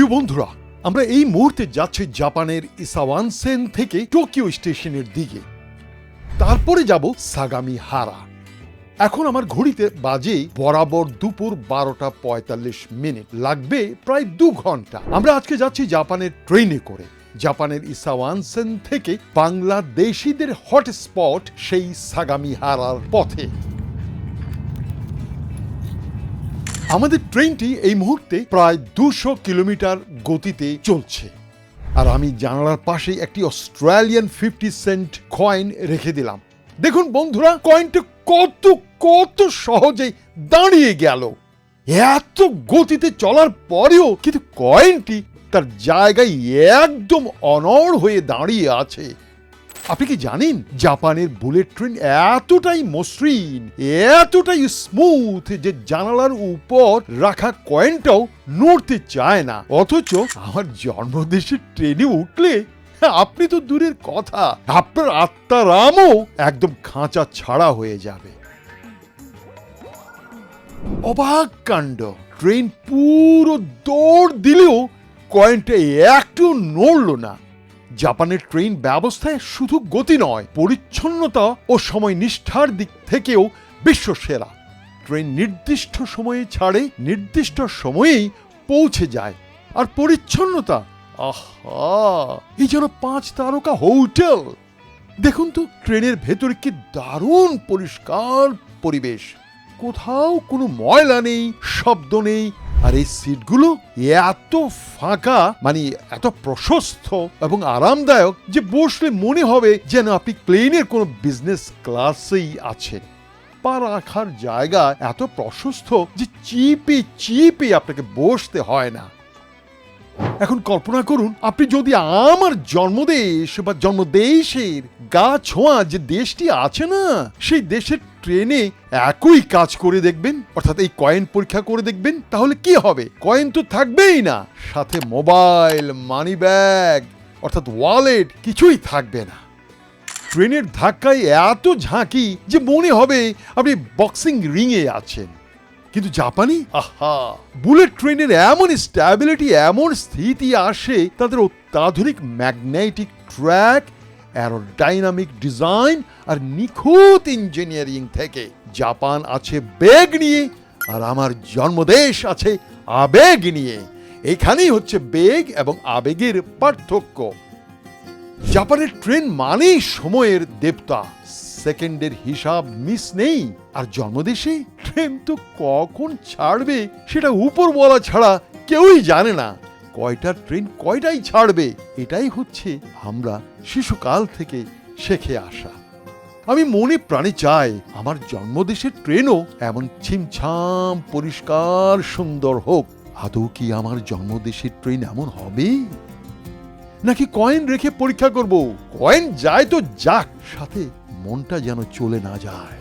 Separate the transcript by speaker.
Speaker 1: প্রিয় বন্ধুরা, আমরা এই মুহূর্তে যাচ্ছি জাপানের ইসাওয়ানসেন থেকে টোকিও স্টেশনের দিকে। তারপরে যাব সাগামি হারা এখন আমার ঘড়িতে বাজে বরাবর দুপুর বারোটা পঁয়তাল্লিশ মিনিট। লাগবে প্রায় দু ঘণ্টা। আমরা আজকে যাচ্ছি জাপানের ট্রেনে করে। জাপানের ইসাওয়ানসেন থেকে বাংলাদেশিদের হটস্পট সেই সাগামি হারার পথে। আমাদের ট্রেনটি এই মুহূর্তে প্রায় দুশো কিলোমিটার গতিতে চলছে। আর আমি জানালার পাশে একটি অস্ট্রেলিয়ান ফিফটি সেন্ট কয়েন রেখে দিলাম। দেখুন বন্ধুরা, কয়েনটা কত কত সহজেই দাঁড়িয়ে গেল। এত গতিতে চলার পরেও কিন্তু কয়েনটি তার জায়গায় একদম অনড় হয়ে দাঁড়িয়ে আছে। আপনি কি জানেন জাপানের বুলেট ট্রেন এতটাই মসৃণ, এতটাই স্মুথ যে জানালার উপর রাখা কয়েনটাও নড়তে চায় না? অথচ আমার জন্মদেশের ট্রেনে উঠলে, আপনি তো দূরের কথা, আপনার আত্মারামও একদম খাঁচা ছাড়া হয়ে যাবে। অবাক কাণ্ড, ট্রেন পুরো দৌড় দিলেও কয়েনটা একটু নড়ল না। জাপানের ট্রেন ব্যবস্থায় শুধু গতি নয়, পরিচ্ছন্নতা ও সময় নিষ্ঠার দিক থেকেও বিশ্ব সেরা ট্রেন নির্দিষ্ট সময়ে ছাড়ে, নির্দিষ্ট সময়েই পৌঁছে যায়। আর পরিচ্ছন্নতা, আহা! এই যেন পাঁচ তারকা হোটেল। দেখুন তো, ট্রেনের ভেতরে কি দারুণ পরিষ্কার পরিবেশ। কোথাও কোনো ময়লা নেই, শব্দ নেই আর এই সিটগুলো এত ফাঁকা মানে এত প্রশস্ত এবং আরামদায়ক যে বসলে মনে হবে যেন আপনি প্লেনের কোনো বিজনেস ক্লাসেই আছেন। পা রাখার জায়গা এত প্রশস্ত যে চিপে চিপে আপনাকে বসতে হয় না। এখন কল্পনা করুন, আপনি যদি আমার জন্মদেশ বা জন্মদেশের গা ছোঁয়া যে দেশটি আছে না, সেই দেশের ট্রেনে একই কাজ করে দেখবেন, অর্থাৎ এই কয়েন পরীক্ষা করে দেখবেন, তাহলে কি হবে? কয়েন তো থাকবেই না, সাথে মোবাইল মানি ব্যাগ অর্থাৎ ওয়ালেট কিছুই থাকবে না। ট্রেনের ধাক্কায় এত ঝাঁকি যে মনে হবে আপনি বক্সিং রিংয়ে আছেন। কিন্তু জাপানি? আহা। বুলেট ট্রেনের এমন স্ট্যাবিলিটি এমন স্থিতি আসে তাদের অত্যাধুনিক ম্যাগনেটিক ট্র্যাক অ্যারোডাইনামিক ডিজাইন আর নিখুঁত ইঞ্জিনিয়ারিং থেকে। জাপান আছে বেগ নিয়ে আর আমার জন্মদেশ আছে আবেগ নিয়ে। এখানেই হচ্ছে বেগ এবং আবেগের পার্থক্য। জাপানের ট্রেন মানেই সময়ের দেবতা সেকেন্ডের হিসাব মিস নেই। আর জন্মদেশে ট্রেন তো কখন ছাড়বে সেটা উপর বলা ছাড়া কেউই জানে না। কয়টা ট্রেন কয়টাই ছাড়বে এটাই হচ্ছে আমরা শিশুকাল থেকে শেখে আসা। আমি মনে প্রাণে চাই আমার জন্মদেশের ট্রেনও এমন ছিমছাম, পরিষ্কার, সুন্দর হোক। আদৌ কি আমার জন্মদেশের ট্রেন এমন হবে? নাকি কয়েন রেখে পরীক্ষা করব? কয়েন যায় তো যাক। সাথে মনটা যেন চলে না যায়।